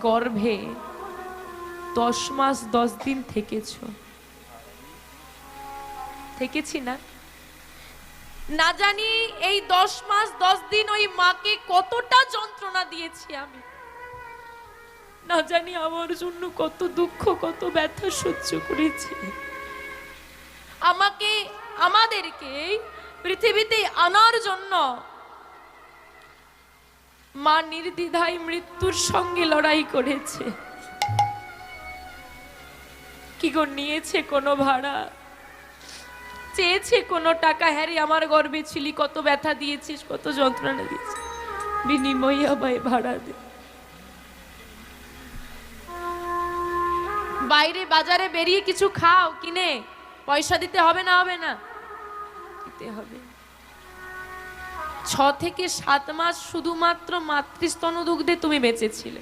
গর্ভে দশ মাস দশ দিন থেকেছ। থেকেছি না? না জানি এই দশ মাস দশ দিন ওই মাকে কতটা যন্ত্রণা দিয়েছি আমি। না জানি আমার জন্য কত দুঃখ, কত ব্যথা সহ্য করেছি। আমাকে, আমাদেরকে পৃথিবীতে আনার জন্য মা নির্দ্বিধায় মৃত্যুর সঙ্গে লড়াই করেছে। কি গো, নিয়েছে কোনো ভাড়া? চেয়েছে কোনো টাকা? হ্যারি, আমার গর্বে ছিলি, কত ব্যথা দিয়েছিস, কত যন্ত্রণা দিয়েছিস। বিনিময়ে আমায় ভাড়া দে। বাইরে বাজারে বেরিয়ে কিছু খাও, কিনে। পয়সা দিতে হবে না হবে না। দিতে হবে। ছ থেকে সাত মাস শুধুমাত্র মাতৃস্তন দুগ্ধে তুমি বেঁচেছিলে।